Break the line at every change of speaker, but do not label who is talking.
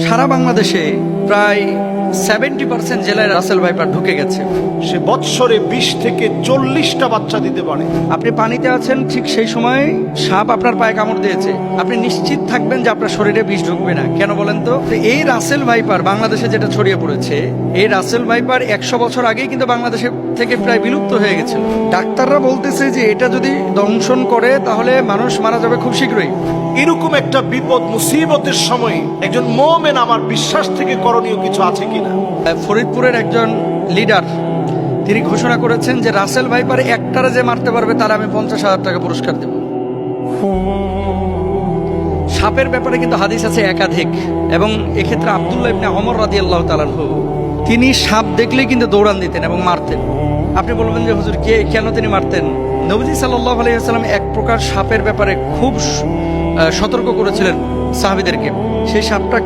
সারা বাংলাদেশে প্রায় seventy percent জেলায় রাসেল ভাইপার ঢুকে গেছে।
সে বৎসরে বিশ থেকে চল্লিশটা বাচ্চা দিতে পারে।
আপনি পানিতে আছেন ঠিক সেই সময় সাপ আপনার পায়ে কামড় দিয়েছে। আপনি নিশ্চিত থাকবেন যে আপনার শরীরে বিষ ঢুকবে না। কেন বলেন তো? এই রাসেল ভাইপার বাংলাদেশে যেটা ছড়িয়ে পড়েছে এই রাসেল ভাইপার একশো বছর আগেই কিন্তু বাংলাদেশে থেকে প্রায় বিলুপ্ত হয়ে গেছে। ডাক্তাররা বলতেছে যে এটা যদি দংশন করে তাহলে মানুষ মারা যাবে খুব শীঘ্রই।
এরকম একটা বিপদ মুসিবতের সময় একজন মোমেন আমার বিশ্বাস থেকে করণীয় কিছু আছে
ফরিদপুরের একজন লিডার তিনি ঘোষণা করেছেন যে রাসেল ভাইপার একটারে যে মারতে পারবে, তার আমি পঞ্চাশ হাজার টাকা পুরস্কার দেব। সাপের ব্যাপারে কিন্তু হাদিস আছে একাধিক, এবং এক্ষেত্রে আবদুল্লাহ ইবনে অমর রাদি আল্লাহ তালানহু তিনি সাপ দেখলেই কিন্তু দৌড়ান দিতেন এবং মারতেন। আপনি বলবেন যে, হুজুর, কে, কেন তিনি মারতেন? নবজি সাল্লাহ আলাইসাল্লাম এক প্রকার সাপের ব্যাপারে খুব সতর্ক করেছিলেন সাহাবিদেরকে। সেই সাপটা